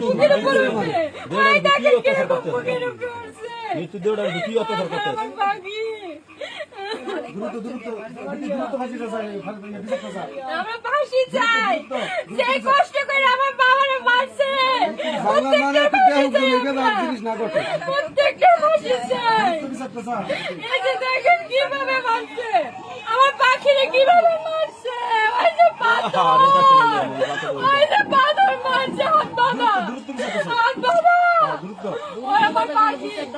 বুকের উপরে উঠে। ভাই দেখেন কীরকম বুকের উপরে উঠছে। মৃত্যু দেওয়াটা কি অত্যাচার করতে আমার বাকি। আমরা ফাঁসি চাই। যে কষ্ট করে আমার বাবারে মারছে ফাঁসি চাই আমরা। প্রত্যেকটা ফাঁসি চাই। এই যে দেখেন কীভাবে মারছে। আমার পাখিরে কীভাবে মারছে। ওই যে পাথর ওই যে পাথর মারছে হাত বাঁধা হাত বাঁধা ওই আমার পাখি আর আমার পাখি রে আর আমার পাখি আপনাদের বিনীত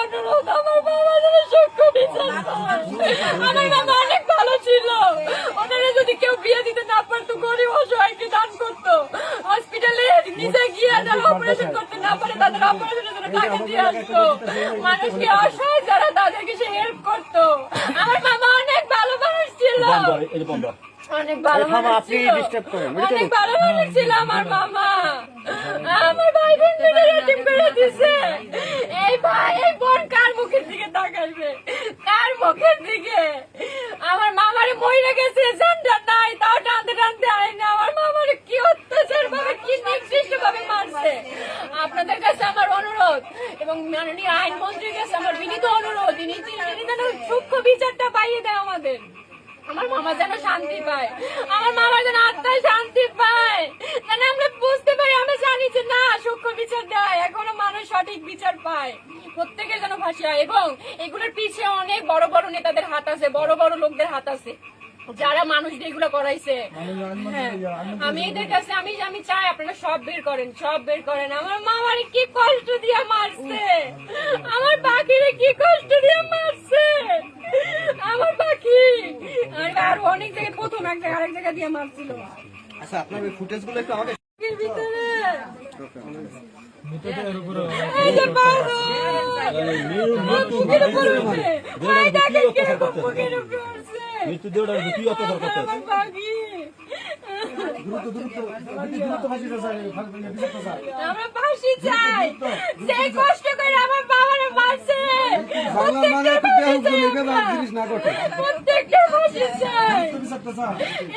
অনুরোধ আমার বাবা যেন সূক্ষ্ম বিচার পায়। আমার বাবা অনেক ভালো ছিল। ওনারা যদি কেউ বিয়ে দিতে না পারতো গরিব অসহায়কে দান করতো। হসপিটালে নিজে গিয়ে যারা অপারেশন করতে না পারে তাদের অপারেশনের জন্য টাকা দিয়ে আসতো। মানুষকে অসহায় যারা তাদেরকে সে হেল্প করতো। আমার মামা অনেক ভালো মানুষ ছিল বন্ধ এই বন্ধ। অনেক ভালো মানুষ ছিল। অনেক ভালো মানুষ ছিল আমার মামা। আমার ভাই বোন রেটিং করে দিছে? এই ভাই এই বোন কার মুখের দিকে তাকাবে কার মুখের দিকে? আমার মামারে মরে গেছে জানটা নাই তাও টানতে টানতে আয় না। আমার মামারে কি অত্যাচার ভাবে কি নির্দিষ্ট ভাবে মারছে? আপনাদের কাছে আমার অনুরোধ এবং মাননীয় আইনমন্ত্রীর কাছে আমার বিনীত অনুরোধ তিনি যেন সূক্ষ্ম বিচারটা পাইয়ে দেয় আমাদের। আমার মামা যেন শান্তি পায়। আমার মামা যেন আত্মায় শান্তি পায়। যেন আমরা বুঝতে পারি, আমরা জানি যে না, সূক্ষ্ম বিচার দেয়। এখনও মানুষ সঠিক বিচার পায়। যেন ফাঁসি হয়। এবং এগুলোর অনেক বড় বড় নেতাদের হাত আছে, বড় বড় লোকদের হাত আছে। যারা মানুষ এগুলো করাইছে। হ্যাঁ আমি এদের কাছে, আমি আমি চাই আপনারা সব বের করেন, সব বের করেন। আমার মামারে কি কষ্ট দিয়ে মারছে? আমার বাকিরে কি কষ্ট দিয়ে মারছে আমার পাখি আর আর অনেক জায়গায় প্রথম এক জায়গায় আরেক জায়গা দিয়ে মারছিল। আচ্ছা আপনার ওই ফুটেজগুলো একটু আমাকে। আমার ফাঁসি চাই। যে কষ্ট করে আমার বাবারে মারছে। প্রত্যেকটা ফাঁসি চাই আমরা। প্রত্যেকটা ফাঁসি চাই।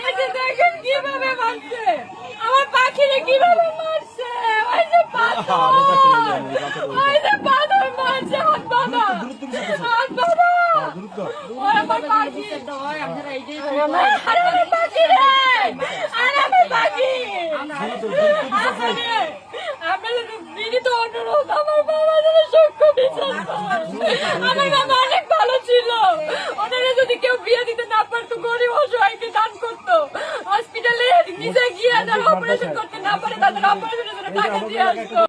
এই যে দেখেন কীভাবে মারছে আমার পাখিরে কীভাবে মারছে। ওই যে পাথর। ওই যে পাথর মারছে হাত বাঁধা। হাত বাঁধা। আমার পাখি। আর আমার আর আমার পাখি। রে আর আমার পাখি আপনাদের বিনীত অনুরোধ আমার আমার বাবা অনেক ভালো ছিল। ওনারা যদি কেউ বিয়ে দিতে না পারতো, গরিব অসহায়কে দান করতো। হসপিটালে নিজে গিয়ে যারা অপারেশন করতে না পারে, তাদের অপারেশনের জন্য টাকা দিয়ে আসতো।